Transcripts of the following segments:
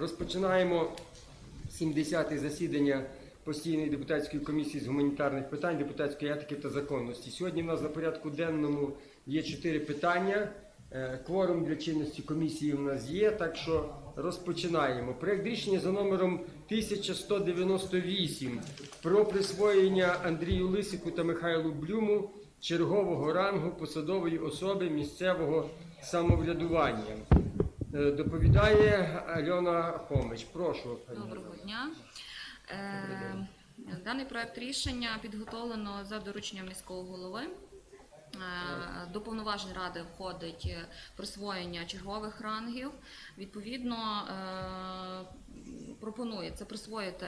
Розпочинаємо 70-те засідання постійної депутатської комісії з гуманітарних питань, депутатської етики та законності. Сьогодні в нас на порядку денному є чотири питання. Е, Кворум для чинності комісії у нас є, так що розпочинаємо. Проект рішення за номером 1198 про присвоєння Андрію Лисику та Михайлу Блюму чергового рангу посадової особи місцевого самоврядування. Е, Доповідає Альона Хомич. Прошу. Доброго дня. Е, Даний проект рішення підготовлено за дорученням міського голови. Е, До повноважень ради входить присвоєння чергових рангів. Відповідно, пропонується присвоїти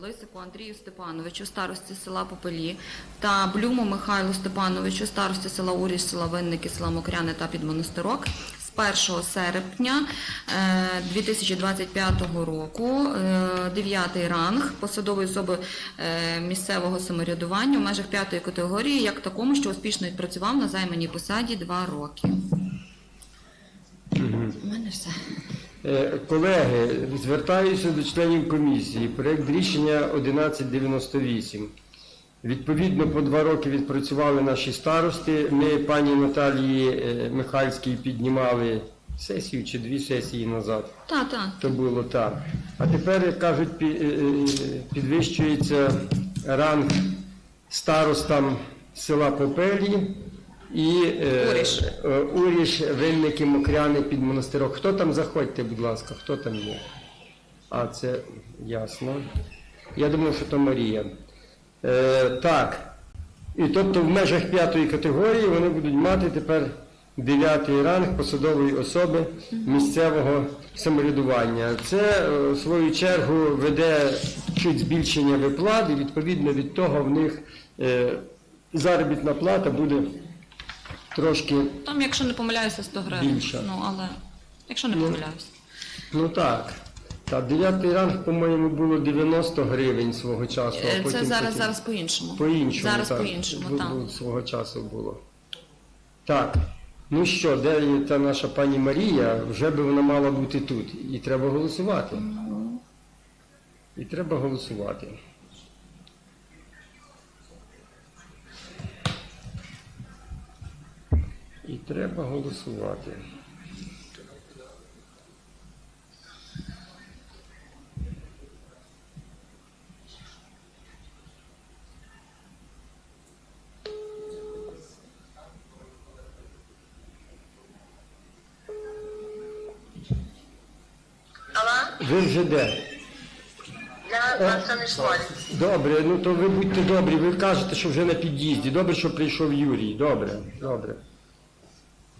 Лисику Андрію Степановичу, старості села Попелі, та Блюму Михайлу Степановичу, старості села Уріж, села Винники, села Мокряне та Підмонастирок з 1 серпня е, 2025 року, 9 ранг посадової особи е, місцевого самоврядування в межах п'ятої категорії, як такому, що успішно відпрацював на займаній посаді 2 роки. У мене все. Е, Колеги, звертаюся до членів комісії. Проект рішення 1198. Відповідно, по два роки відпрацювали наші старости. Ми пані Наталії е, Михальській піднімали сесію чи дві сесії назад. Так, так. То було так. А тепер, як кажуть, е, е, підвищується ранг старостам села Попелі і Уріш. Уріш, Винники, Мокряни під монастирок. Хто там заходьте, будь ласка, хто там є? А, це ясно. Я думав, що то Марія. Е, так. І тобто в межах п'ятої категорії вони будуть мати тепер дев'ятий ранг посадової особи місцевого самоврядування. Це е, в свою чергу веде чуть збільшення виплат, і відповідно від того в них е, заробітна плата буде трошки, Там, якщо не помиляюся, 100 гривень. Більше. Ну, але якщо не помиляюся. ну так. Та дев'ятий ранг, по-моєму, було 90 гривень свого часу. а Е, потім Це зараз, потім- зараз по-іншому. По-іншому. Зараз так. по-іншому, так. бу- Свого часу було. Так. Ну що, де є та наша пані Марія? Вже би вона мала бути тут. І треба голосувати. І треба голосувати. І треба голосувати. Ви де? я на Станиславі. Добре, ну то ви будьте добрі, ви кажете, що вже на під'їзді. Добре, що прийшов Юрій. Добре, добре.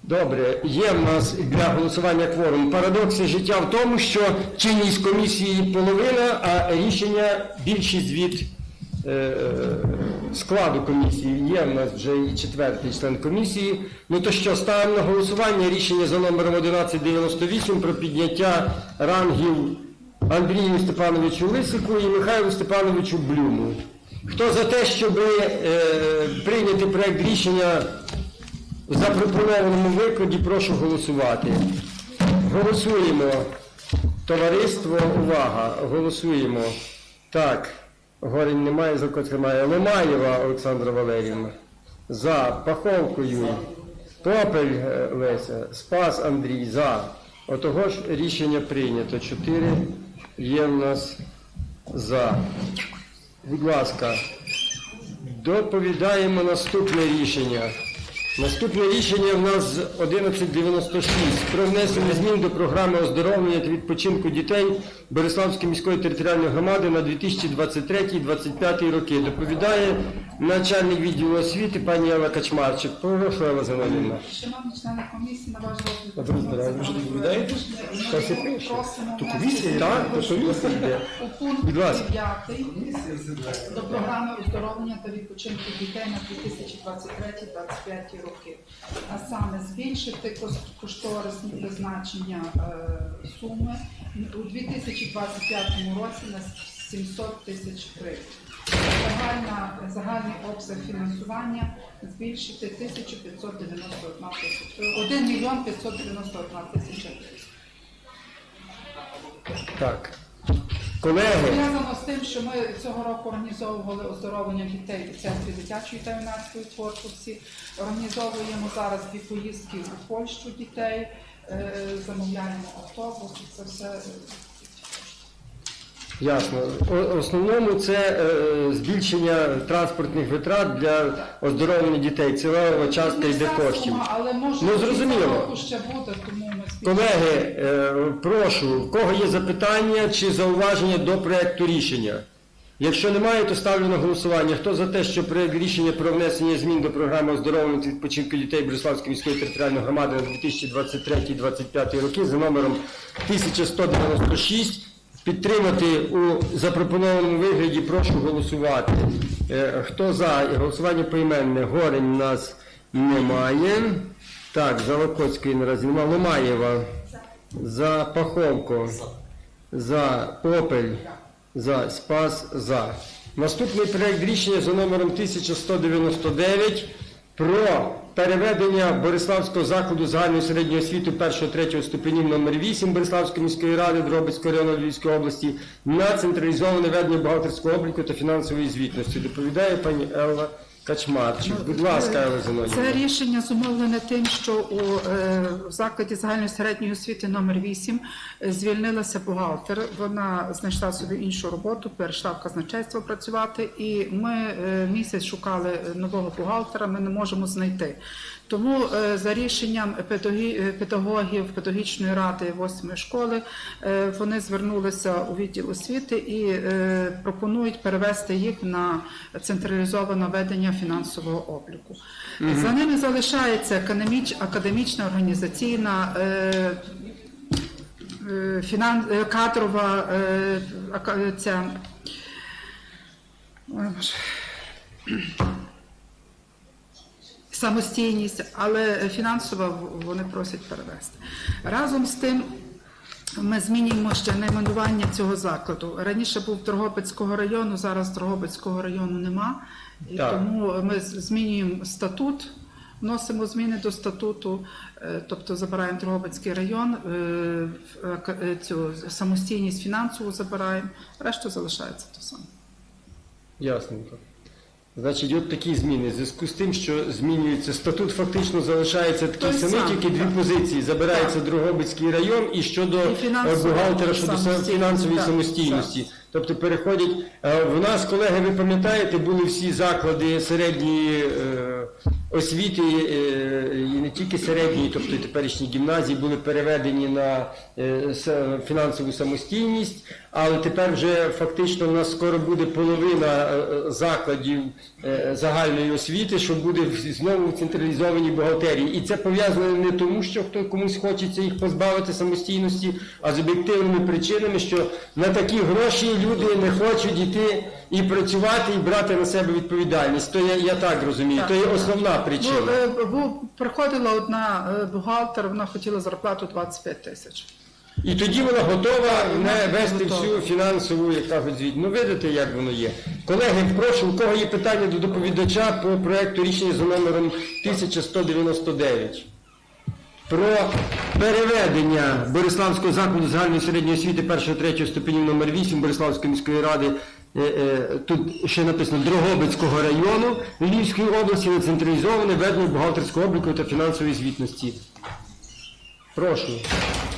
Добре, є в нас для голосування кворум. Парадокси життя в тому, що чинність комісії половина, а рішення більшість від е, е, складу комісії. Є в нас вже і четвертий член комісії. Ну то що, ставимо на голосування рішення за номером 1198 про підняття рангів Андрію Степановичу Лисику і Михайлу Степановичу Блюму. Хто за те, щоб е, прийняти проект рішення в запропонованому викладі, прошу голосувати. Голосуємо. Товариство, увага, голосуємо. Так, Горень немає, Закот немає. Ломаєва Олександра Валерівна. За. Паховкою. Попель е, Леся. Спас Андрій. За. Отого ж рішення прийнято. Чотири є в нас за. Будь ласка, доповідаємо наступне рішення. Наступне рішення в нас з 1196 про внесення змін до програми оздоровлення та відпочинку дітей Бориславської міської територіальної громади на 2023-2025 роки. Доповідає начальник відділу освіти пані Єва Качмарчик. Прошу, Єва Зиновівна. Шановні члени комісії, на ваш розгляд Ви ж доповідаєте? Що це пише? просимо То комісія? Так, то комісія йде. у пункт Будь ласка. 9 до програми оздоровлення та відпочинку дітей на 2023-2025 роки. А саме збільшити кошторисні призначення е, суми у 2025 році на 700 тисяч гривень. Загальний обсяг фінансування збільшити 1591 тисяча, 1 мільйон 591 тисяча гривень. Так. Колеги, Пов'язано з тим, що ми цього року організовували оздоровлення дітей у центрі дитячої та юнацької творчості. Організовуємо зараз дві поїздки у Польщу дітей, е, замовляємо автобус, це все. е, ясно. О- основному це е, збільшення транспортних витрат для оздоровлення дітей. Це левова частка йде коштів. сума, Але може Ну, зрозуміло. цього року ще буде, тому. Колеги, е, прошу, в кого є запитання чи зауваження до проекту рішення? Якщо немає, то ставлю на голосування. Хто за те, що проект рішення про внесення змін до програми оздоровлення та відпочинку дітей Бориславської міської територіальної громади на 2023-2025 роки за номером 1196 підтримати у запропонованому вигляді, прошу голосувати. Е, Хто за? Голосування поіменне. Горень у нас немає. Так, Завокоцької наразі немає. Ломаєва. За Паховко. За Попель. За Спас. За. Наступний проект рішення за номером 1199 про переведення Бориславського закладу загальної середньої освіти 1-3 ступенів номер 8 Бориславської міської ради Дробицького району Львівської області на централізоване ведення бухгалтерського обліку та фінансової звітності. Доповідає пані Елла Качмарчик. Будь ласка, Елла Це рішення зумовлене тим, що у е, закладі загальної середньої освіти номер 8 е, звільнилася бухгалтер. Вона знайшла собі іншу роботу, перейшла в казначейство працювати, і ми е, місяць шукали нового бухгалтера. Ми не можемо знайти. Тому е, за рішенням е, педагогів педагогічної ради 8 школи е, вони звернулися у відділ освіти і пропонують перевести їх на централізоване ведення фінансового обліку. За ними залишається академічна організаційна. Фінан... кадрова ця. Самостійність, але фінансово вони просять перевести. Разом з тим. Ми змінюємо ще найменування цього закладу. Раніше був Дрогобицького району, зараз Дрогобицького району нема. І Так. тому ми змінюємо статут, вносимо зміни до статуту, е, тобто забираємо Дрогобицький район, е, е, цю самостійність фінансову забираємо, решта залишається то саме. Ясненько. Значить, от такі зміни. В зв'язку з тим, що змінюється статут, фактично залишається такий Той самий, самий, тільки дві позиції. Забирається Дрогобицький район і щодо І фінансова бухгалтера щодо самостійність, фінансової так, самостійності. Тобто переходять. е, В нас, колеги, ви пам'ятаєте, були всі заклади середньої е, освіти е, і не тільки середньої, тобто теперішні гімназії були переведені на фінансову самостійність, але тепер вже фактично у нас скоро буде половина закладів загальної освіти, що буде знову в централізованій бухгалтерії. І це пов'язано не тому, що хто комусь хочеться їх позбавити самостійності, а з об'єктивними причинами, що на такі гроші люди не хочуть йти і працювати, і брати на себе відповідальність. То я, я так розумію, Так. то є основна причина. е, бу, приходила одна е, бухгалтер, вона хотіла зарплату 25 тисяч. І тоді вона готова не вести всю фінансову, як кажуть, звіт. Ну видите, як воно є. Колеги, прошу, у кого є питання до доповідача по проекту рішення за номером 1199. Про переведення Бориславського закладу загальної середньої освіти 1-3 ступенів номер 8 Бориславської міської ради, е, е, тут ще написано Дрогобицького району Львівської області на централізоване ведення бухгалтерського обліку та фінансової звітності. Прошу.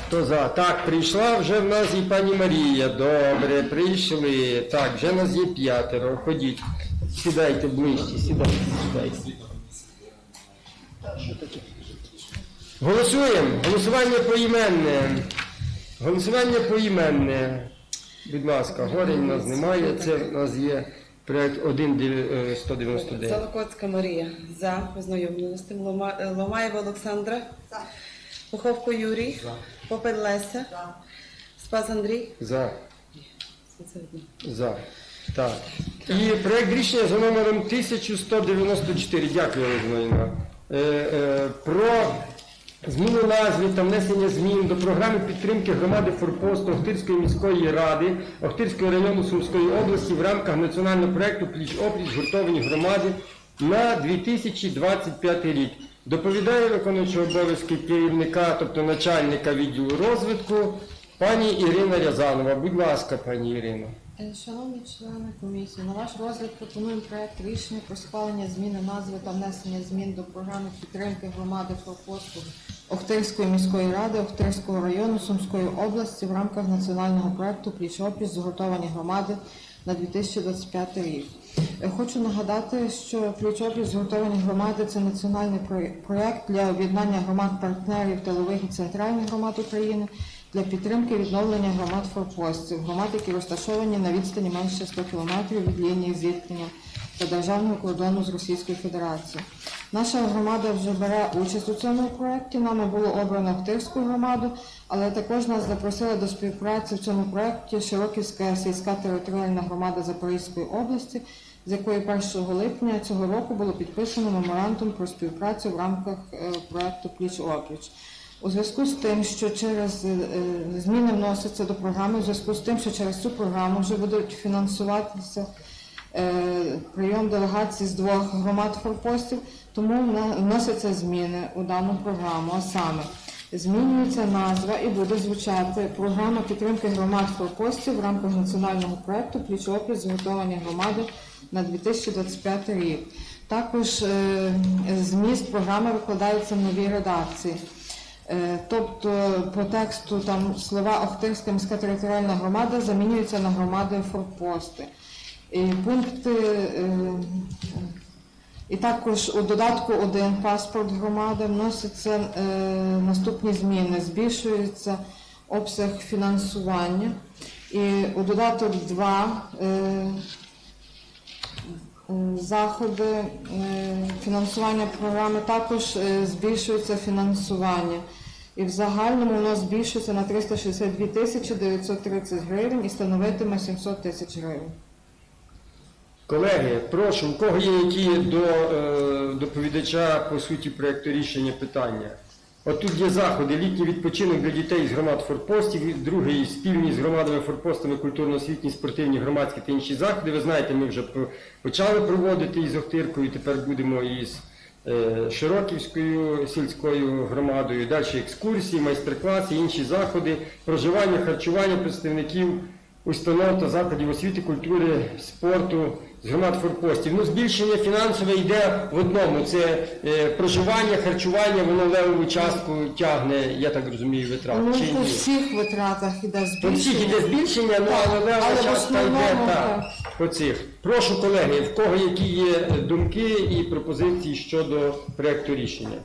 Хто за? Так, прийшла вже в нас і пані Марія. Добре, прийшли. Так, вже в нас є п'ятеро. Ходіть. Сідайте ближче, сідайте, сідайте. Голосуємо. Голосування поіменне. Голосування поіменне. Будь ласка, горень у нас немає. Це в нас є проект е, 199. Залокоцька Марія за ознайомлення з тим Ломаєва Олександра. Пуховко Юрій. Попель Леся. Спас Андрій. За. За. Так. І проект рішення за номером 1194. Дякую, Олена. Е, е, про зміну назви та внесення змін до програми підтримки громади Форпосту Охтирської міської ради Охтирського району Сумської області в рамках національного проекту Пліч-опліч гуртовані громади на 2025 рік. Доповідає виконуючий обов'язки керівника, тобто начальника відділу розвитку Пані Ірина Рязанова, будь ласка, пані Ірино. Е, Шановні члени комісії, на ваш розгляд пропонуємо проект рішення про схвалення зміни назви та внесення змін до програми підтримки громади форпосту Охтирської міської ради Охтирського району Сумської області в рамках національного проекту пліч опліч згуртовані громади на 2025 рік. Е, Хочу нагадати, що ключові згуртовані громади це національний проєкт для об'єднання громад партнерів тилових і центральних громад України для підтримки відновлення громад форпостів, громад, які розташовані на відстані менше 100 км від лінії зіткнення та державного кордону з Російською Федерацією. Наша громада вже бере участь у цьому проєкті. Нами було обрано Охтирську громаду, але також нас запросила до співпраці в цьому проєкті Широківська сільська територіальна громада Запорізької області, з якою 1 липня цього року було підписано меморандум про співпрацю в рамках е, проєкту Пліч опліч. У зв'язку з тим, що через е, е, зміни вносяться до програми, у зв'язку з тим, що через цю програму вже будуть фінансуватися прийом делегацій з двох громад форпостів, тому вносяться зміни у дану програму. А саме змінюється назва і буде звучати програма підтримки громад форпостів в рамках національного проекту пліч опліч згуртовані громади на 2025 рік. Також е, зміст програми викладається в новій редакції. Е, Тобто по тексту там слова Охтирська міська територіальна громада замінюються на громади форпости. Пункти, е, і також у додатку 1 паспорт громади вносяться е, наступні зміни. Збільшується обсяг фінансування. І у додаток 2 е, е, заходи е, фінансування програми також е, збільшується фінансування. І в загальному воно збільшується на 362 тисячі 930 гривень і становитиме 700 тисяч гривень. Колеги, прошу, у кого є які до е, доповідача по суті проєкту рішення питання? От тут є заходи, літній відпочинок для дітей з громад форпостів, другий спільні з громадами форпостами культурно-освітні, спортивні, громадські та інші заходи. Ви знаєте, ми вже почали проводити із Охтиркою, тепер будемо із е, Широківською сільською громадою. Далі екскурсії, майстер-класи, інші заходи, проживання, харчування представників установ та закладів освіти, культури, спорту з громад форпостів. Ну, збільшення фінансове йде в одному. Це е, проживання, харчування, воно левову частку тягне, я так розумію, витрат. Ну, Чи по ні? всіх витратах іде По всіх збільшення. іде збільшення, ну, але левова але в частка йде основному, так, так. по цих. Прошу, колеги, в кого які є думки і пропозиції щодо проекту рішення?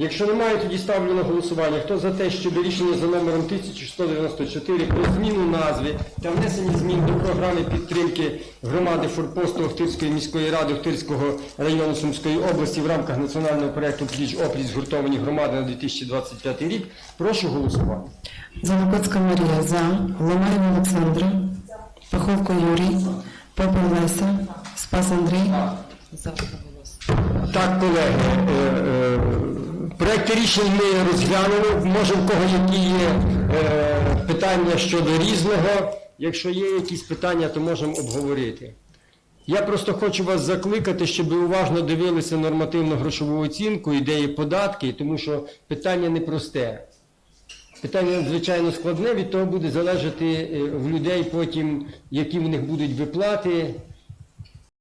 Якщо немає, тоді ставлю на голосування. Хто за те, щоб рішення за номером 1194 про зміну назви та внесення змін до програми підтримки громади форпосту Охтирської міської ради Охтирського району Сумської області в рамках національного проєкту пліч опліч згуртовані громади на 2025 рік, прошу голосувати. Занокоцька Марія за, Ломаєва Олександра, Паховко Юрій, Попел Леся, Спас Андрій, Так, колеги, е, е, проекти рішень ми розглянули. Може, в кого які є е, питання щодо різного. Якщо є якісь питання, то можемо обговорити. Я просто хочу вас закликати, щоб уважно дивилися нормативно-грошову оцінку, ідеї податки, тому що питання непросте. Питання надзвичайно складне, від того буде залежати е, в людей потім, які в них будуть виплати,